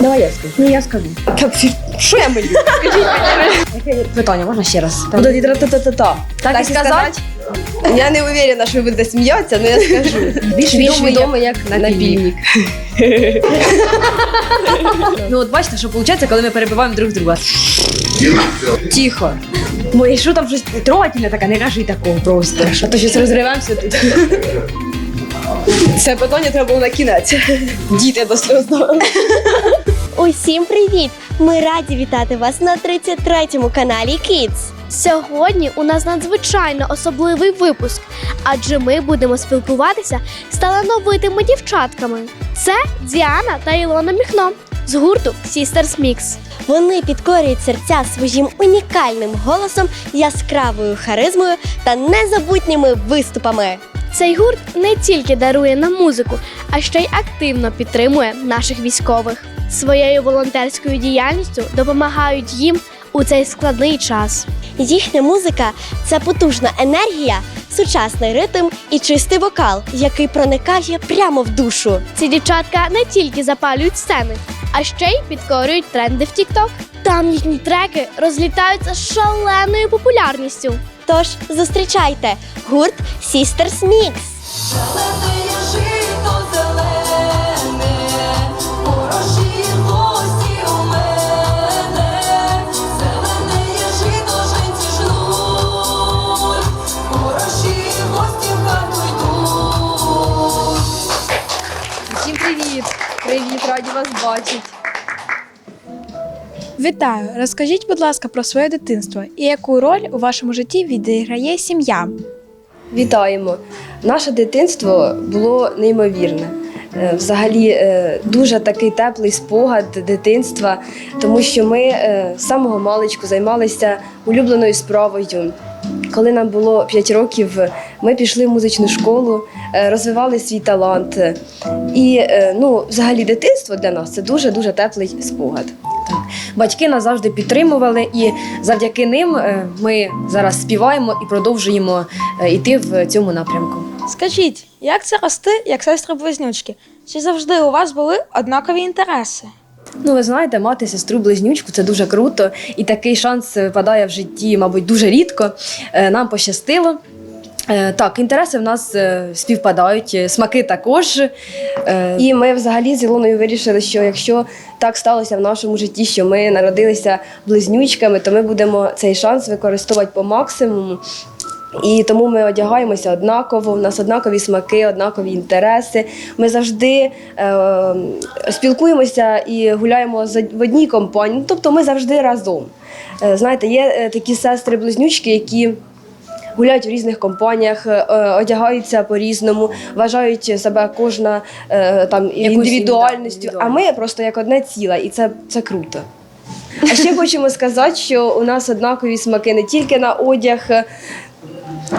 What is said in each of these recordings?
Давай я скажу. Ну я скажу. Так, що я милю? Яке питання, можна ще раз? Та-та-та-та. Так і сказати? Я не уверена, що ви будете сміятися, але я скажу. Більш відомий відомий як напільник. Ну от бачите, що виходить, коли ми перебиваємо друг друга. Тихо. І що там щось трогательне таке, не кажи такого просто. А то щось розриваємося тут. Це питання треба було на кінець. Діти до сльозного. Усім привіт! Ми раді вітати вас на 33-му каналі Kids. Сьогодні у нас надзвичайно особливий випуск, адже ми будемо спілкуватися з талановитими дівчатками. Це Діана та Ілона Міхно з гурту Sisters Mix. Вони підкорюють серця своїм унікальним голосом, яскравою харизмою та незабутніми виступами. Цей гурт не тільки дарує нам музику, а ще й активно підтримує наших військових. Своєю волонтерською діяльністю допомагають їм у цей складний час. Їхня музика це потужна енергія, сучасний ритм і чистий вокал, який проникає прямо в душу. Ці дівчатка не тільки запалюють сцени, а ще й підкорюють тренди в TikTok. Там їхні треки розлітаються з шаленою популярністю. Тож зустрічайте гурт Sisters Mix. Всім привіт! Привіт, раді вас бачити. Вітаю! Розкажіть, будь ласка, про своє дитинство і яку роль у вашому житті відіграє сім'я? Вітаємо! Наше дитинство було неймовірне. Е, Взагалі е, дуже такий теплий спогад дитинства, тому що ми е, з самого маличку займалися улюбленою справою. Коли нам було 5 років, ми пішли в музичну школу, розвивали свій талант. І ну, взагалі дитинство для нас це дуже дуже теплий спогад. Батьки нас завжди підтримували, і завдяки ним е, ми зараз співаємо і продовжуємо е, йти в цьому напрямку. Скажіть, як це рости, як сестри близнючки? Чи завжди у вас були однакові інтереси? Ну, ви знаєте, мати сестру близнючку це дуже круто, і такий шанс випадає в житті, мабуть, дуже рідко. Е, Нам пощастило. Е, Так, інтереси в нас е, співпадають, е, смаки також. І ми взагалі з Ілоною вирішили, що якщо так сталося в нашому житті, що ми народилися близнючками, то ми будемо цей шанс використовувати по максимуму. І тому ми одягаємося однаково, в нас однакові смаки, однакові інтереси. Ми завжди е, спілкуємося і гуляємо в одній компанії. Тобто ми завжди разом. Знаєте, є такі сестри-близнючки, які гуляють в різних компаніях, е, одягаються по-різному, вважають себе кожна е, там індивідуальністю. А ми просто як одне ціле, і це, це круто. А ще хочемо сказати, що у нас однакові смаки не тільки на одяг. е,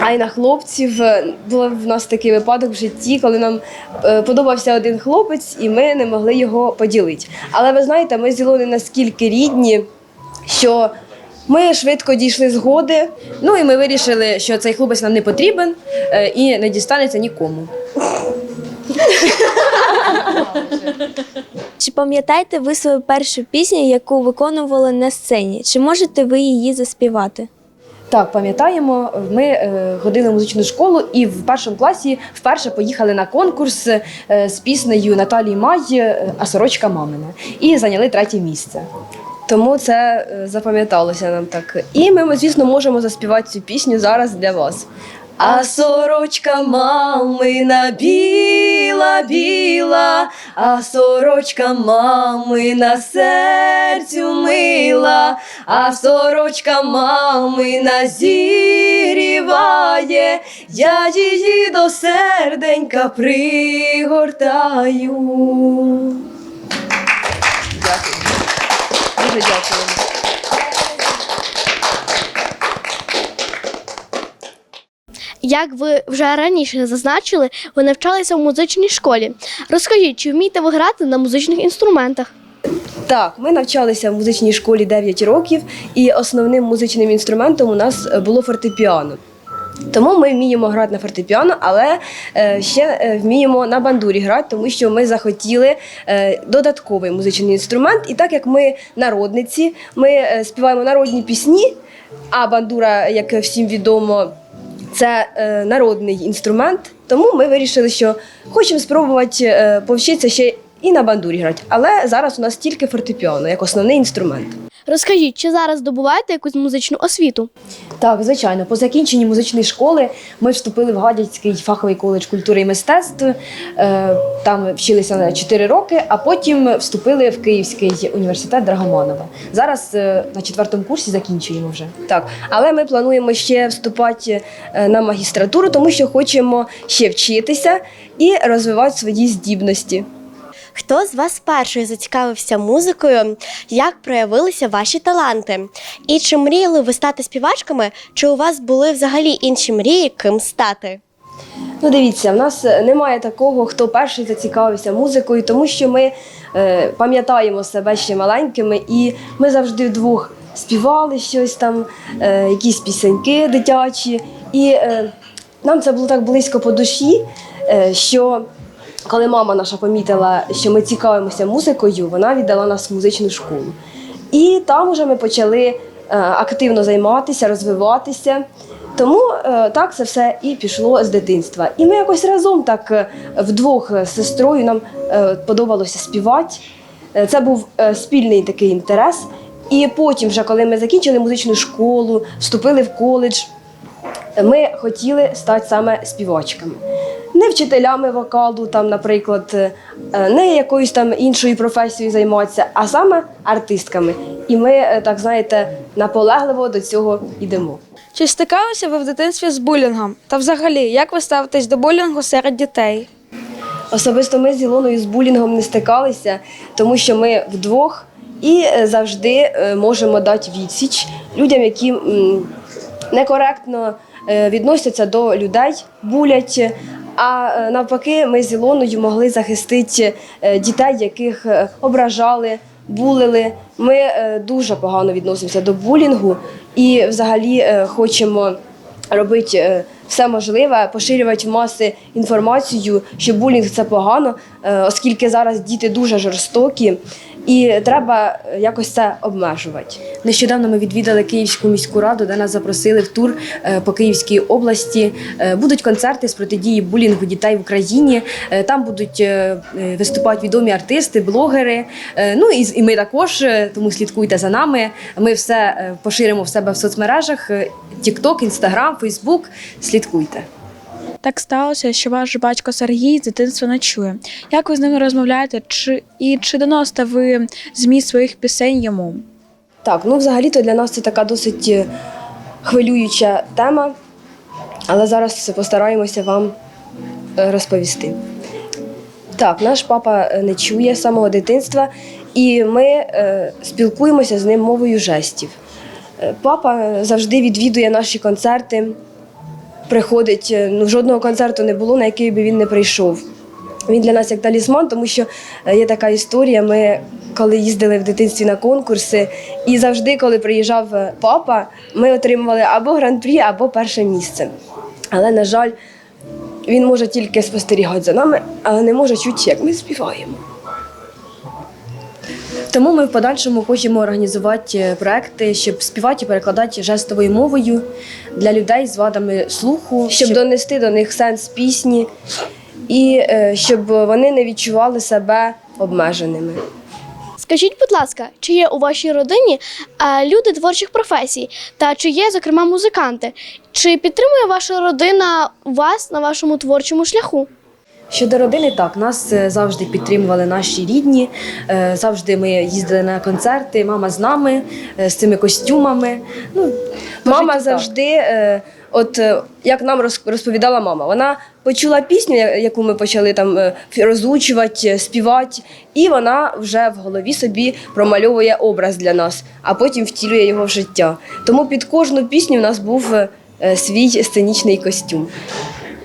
А й на хлопців був в нас такий випадок в житті, коли нам е, подобався один хлопець, і ми не могли його поділити. Але ви знаєте, ми з Ілоною наскільки рідні, що ми швидко дійшли згоди. Ну і ми вирішили, що цей хлопець нам не потрібен е, і не дістанеться нікому. Чи пам'ятаєте ви свою першу пісню, яку виконували на сцені? Чи можете ви її заспівати? Так, пам'ятаємо, ми е, ходили в музичну школу і в першому класі вперше поїхали на конкурс е, з піснею Наталії Май А сорочка мамина і зайняли третє місце. Тому це е, запам'яталося нам так. І ми, звісно, можемо заспівати цю пісню зараз для вас. А сорочка мамина біла, біла, а сорочка мамина серцю мила, а сорочка мамина зігріває, я її до серденька пригортаю. Дуже дякуємо. Як ви вже раніше зазначили, ви навчалися в музичній школі. Розкажіть, чи вмієте ви грати на музичних інструментах? Так, ми навчалися в музичній школі 9 років, і основним музичним інструментом у нас було фортепіано. Тому ми вміємо грати на фортепіано, але е, ще е, вміємо на бандурі грати, тому що ми захотіли е, додатковий музичний інструмент. І так як ми народниці, ми співаємо народні пісні, а бандура, як всім відомо, це народний інструмент. Тому ми вирішили, що хочемо спробувати повчитися ще і на бандурі грати. Але зараз у нас тільки фортепіано як основний інструмент. Розкажіть, чи зараз здобуваєте якусь музичну освіту? Так, звичайно, по закінченні музичної школи ми вступили в Гадяцький фаховий коледж культури і мистецтв. Е, Там вчилися на 4 роки, а потім вступили в Київський університет Драгоманова. Зараз е, на четвертому курсі закінчуємо вже. Так, але ми плануємо ще вступати е, на магістратуру, тому що хочемо ще вчитися і розвивати свої здібності. Хто з вас перший зацікавився музикою? Як проявилися ваші таланти? І чи мріяли ви стати співачками, чи у вас були взагалі інші мрії, ким стати? Ну, дивіться, в нас немає такого, хто перший зацікавився музикою, тому що ми е, пам'ятаємо себе ще маленькими, і ми завжди вдвох співали щось там, е, якісь пісеньки дитячі. І е, нам це було так близько по душі, е, що коли мама наша помітила, що ми цікавимося музикою, вона віддала нас в музичну школу. І там уже ми почали е, активно займатися, розвиватися. Тому е, так це все і пішло з дитинства. І ми якось разом так е, вдвох з сестрою нам подобалося співати. Це був спільний такий інтерес. І потім, вже коли ми закінчили музичну школу, вступили в коледж, ми хотіли стати саме співачками. Не вчителями вокалу, там, наприклад, е, не якоюсь там іншою професією займатися, а саме артистками. І ми, е, так знаєте, наполегливо до цього йдемо. Чи стикалися ви в дитинстві з булінгом? Та взагалі, як ви ставитесь до булінгу серед дітей? Особисто ми з Ілоною з булінгом не стикалися, тому що ми вдвох і е, завжди можемо дати відсіч людям, які некоректно відносяться до людей, булять. А е, навпаки, ми з Ілоною могли захистити е, дітей, яких е, ображали, булили. Ми е, дуже погано відносимося до булінгу і взагалі е, хочемо робити е, все можливе, поширювати в маси інформацію, що булінг це погано, е, оскільки зараз діти дуже жорстокі, і треба е, якось це обмежувати. Нещодавно ми відвідали Київську міську раду, де нас запросили в тур е, по Київській області. Е, Будуть концерти з протидії булінгу дітей в Україні. Там будуть виступати відомі артисти, блогери. Ну і, і ми також, тому слідкуйте за нами. Ми все поширимо в себе в соцмережах: TikTok, Instagram, Facebook. Слідкуйте. Так сталося, що ваш батько Сергій з дитинства не чує. Як ви з ним розмовляєте? Чи і чи доносите ви зміст своїх пісень йому? Так, ну взагалі-то для нас це така досить е, хвилююча тема, але зараз постараємося вам е, розповісти. Так, наш папа е, не чує з самого дитинства, і ми е, спілкуємося з ним мовою жестів. Папа завжди відвідує наші концерти, приходить. е, Ну, жодного концерту не було, на який би він не прийшов. Він для нас як талісман, тому що е, є така історія. Ми коли їздили в дитинстві на конкурси, і завжди, коли приїжджав е, папа, ми отримували або гран-прі, або перше місце. Але, на жаль, він може тільки спостерігати за нами, але не може чути, як ми співаємо. Тому ми в подальшому хочемо організувати е, проекти, щоб співати і перекладати жестовою мовою для людей з вадами слуху, щоб донести до них сенс пісні і е, щоб вони не відчували себе обмеженими. Скажіть, будь ласка, чи є у вашій родині е, люди творчих професій, та чи є, зокрема, музиканти? Чи підтримує ваша родина вас на вашому творчому шляху? Щодо родини, так нас е, завжди підтримували наші рідні. е, Завжди ми їздили на концерти. Мама з нами е, з цими костюмами. Ну Мама завжди, от як нам розповідала мама, вона почула пісню, яку ми почали там розучувати, співати, і вона вже в голові собі промальовує образ для нас, а потім втілює його в життя. Тому під кожну пісню в нас був свій сценічний костюм.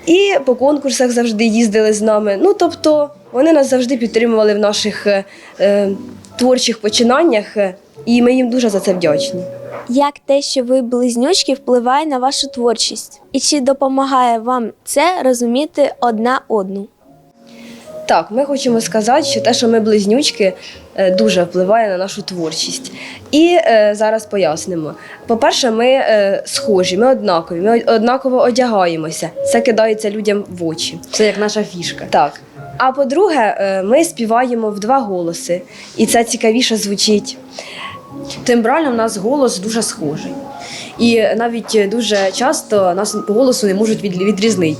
І по конкурсах завжди їздили з нами. Ну тобто вони нас завжди підтримували в наших е, е, творчих починаннях, е, і ми їм дуже за це вдячні. Як те, що ви близнючки, впливає на вашу творчість? І чи допомагає вам це розуміти одна одну? Так, ми хочемо сказати, що те, що ми близнючки, е, дуже впливає на нашу творчість. І е, зараз пояснимо. По-перше, ми е, схожі, ми однакові, ми однаково одягаємося. Це кидається людям в очі. Це як наша фішка. Так. А по-друге, е, ми співаємо в два голоси, і це цікавіше звучить. Тембрально в нас голос дуже схожий. І навіть дуже часто нас по голосу не можуть від- відрізнити.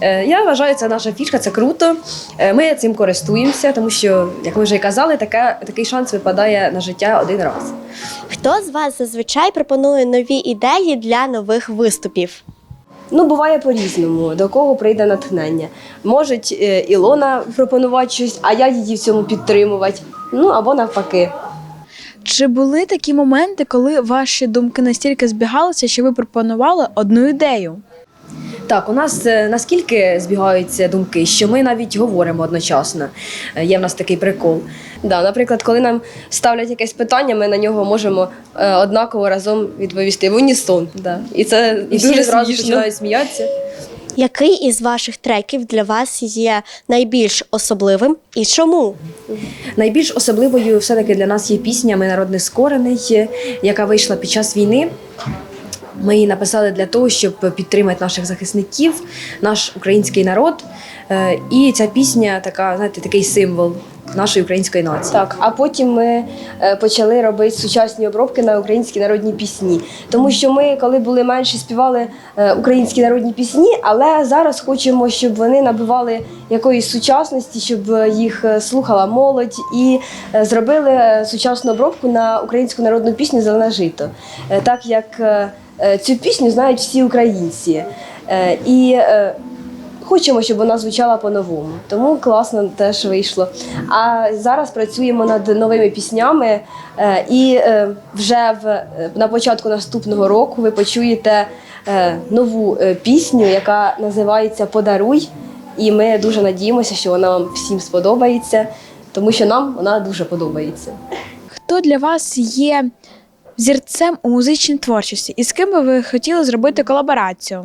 Е, Я вважаю, це наша фішка, це круто. Е, Ми цим користуємося, тому що, як ми вже й казали, таке, такий шанс випадає на життя один раз. Хто з вас зазвичай пропонує нові ідеї для нових виступів? Ну, буває по-різному, до кого прийде натхнення. Можуть е, Ілона пропонувати щось, а я її в цьому підтримувати. Ну або навпаки. Чи були такі моменти, коли ваші думки настільки збігалися, що ви пропонували одну ідею? Так, у нас е, наскільки збігаються думки, що ми навіть говоримо одночасно. Е, Є в нас такий прикол. Да, наприклад, коли нам ставлять якесь питання, ми на нього можемо е, однаково разом відповісти в унісон. Да. І це І всі дуже зразу починають сміятися. Який із ваших треків для вас є найбільш особливим і чому? Найбільш особливою все-таки для нас є пісня Ми народний скорений, яка вийшла під час війни. Ми її написали для того, щоб підтримати наших захисників, наш український народ. Е, І ця пісня така, знаєте, такий символ нашої української нації. Так, а потім ми е, почали робити сучасні обробки на українські народні пісні. Тому що ми, коли були менші, співали е, українські народні пісні, але зараз хочемо, щоб вони набували якоїсь сучасності, щоб їх слухала молодь, і зробили сучасну обробку на українську народну пісню Зелене жито. Так як цю пісню знають всі українці. Е, І е, Хочемо, щоб вона звучала по-новому, тому класно теж вийшло. А зараз працюємо над новими піснями, е, і е, вже в, е, на початку наступного року ви почуєте е, нову е, пісню, яка називається Подаруй. І ми дуже надіємося, що вона вам всім сподобається, тому що нам вона дуже подобається. Хто для вас є зірцем у музичній творчості? І з ким би ви хотіли зробити колаборацію?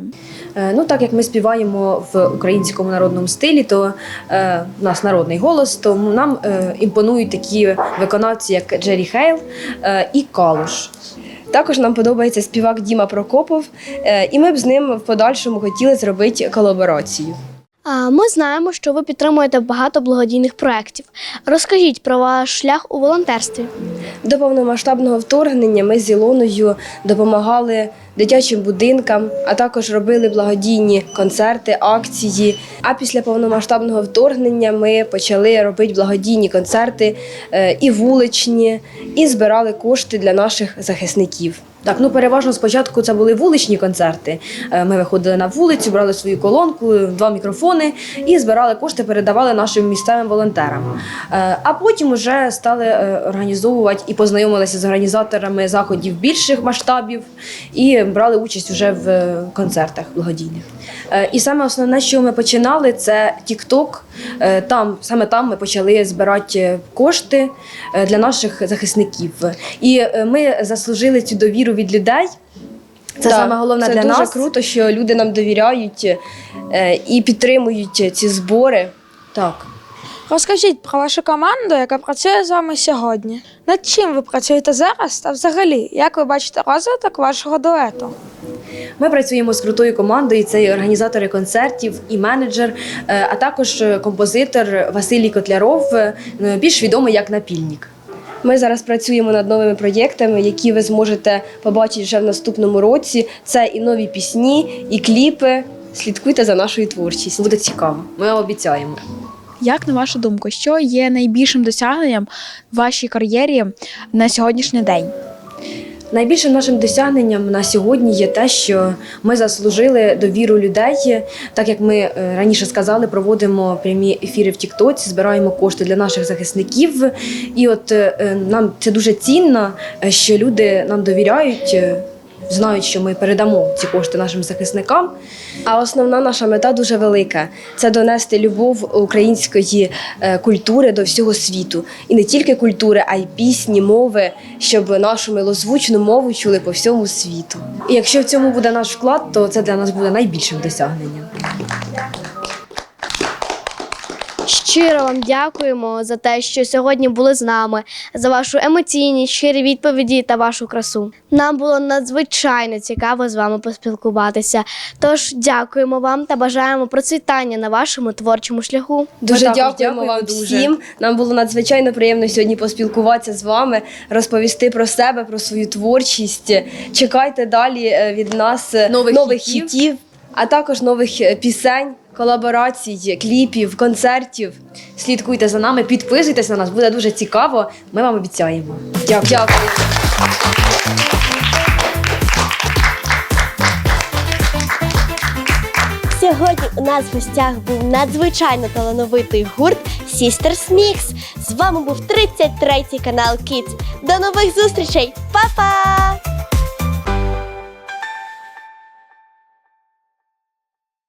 Е, Ну, так як ми співаємо в українському народному стилі, то е, у нас народний голос, то нам е, імпонують такі виконавці, як Джері Хейл е, і Калуш. Також нам подобається співак Діма Прокопов, е, і ми б з ним в подальшому хотіли зробити колаборацію. А ми знаємо, що ви підтримуєте багато благодійних проєктів. Розкажіть про ваш шлях у волонтерстві. До повномасштабного вторгнення ми з Ілоною допомагали дитячим будинкам, а також робили благодійні концерти, акції. А після повномасштабного вторгнення ми почали робити благодійні концерти е, і вуличні, і збирали кошти для наших захисників. Так, ну переважно спочатку це були вуличні концерти. Е, Ми виходили на вулицю, брали свою колонку, два мікрофони і збирали кошти, передавали нашим місцевим волонтерам. Е, А потім вже стали е, організовувати і познайомилися з організаторами заходів більших масштабів і брали участь вже в концертах благодійних. Е, І саме основне, що ми починали, це TikTok. Е, Там саме там ми почали збирати кошти е, для наших захисників. І ми заслужили цю довіру від людей. Це Так, саме головне це для дуже нас. круто, що люди нам довіряють і підтримують ці збори. Так. Розкажіть про вашу команду, яка працює з вами сьогодні. Над чим ви працюєте зараз та взагалі, як ви бачите розвиток вашого дуету? Ми працюємо з крутою командою. Це і організатори концертів, і менеджер, е, а також е, композитор Василій Котляров, е, більш відомий як напільник. Ми зараз працюємо над новими проєктами, які ви зможете побачити вже в наступному році. Це і нові пісні, і кліпи. Слідкуйте за нашою творчістю. Буде цікаво. Ми обіцяємо. Як на вашу думку, що є найбільшим досягненням в вашій кар'єрі на сьогоднішній день? Найбільшим нашим досягненням на сьогодні є те, що ми заслужили довіру людей. Так як ми е, раніше сказали, проводимо прямі ефіри в Тіктоці, збираємо кошти для наших захисників. І от е, нам це дуже цінно, е, що люди нам довіряють. Знають, що ми передамо ці кошти нашим захисникам. А основна наша мета дуже велика це донести любов української е, культури до всього світу. І не тільки культури, а й пісні, мови, щоб нашу милозвучну мову чули по всьому світу. І якщо в цьому буде наш вклад, то це для нас буде найбільшим досягненням. Щиро вам дякуємо за те, що сьогодні були з нами, за вашу емоційність, щирі відповіді та вашу красу. Нам було надзвичайно цікаво з вами поспілкуватися. Тож дякуємо вам та бажаємо процвітання на вашому творчому шляху. Дуже також дякуємо дякуємо вам дуже. всім. Нам було надзвичайно приємно сьогодні поспілкуватися з вами, розповісти про себе, про свою творчість. Чекайте далі е, від нас е, Нових хітів. хітів, а також нових е, пісень, колаборацій, кліпів, концертів. Слідкуйте за нами, підписуйтесь на нас, буде дуже цікаво. Ми вам обіцяємо. Дякую. Дякую. Сьогодні у нас в гостях був надзвичайно талановитий гурт Sisters Mix. З вами був 33-й канал Kids. До нових зустрічей! Па-па!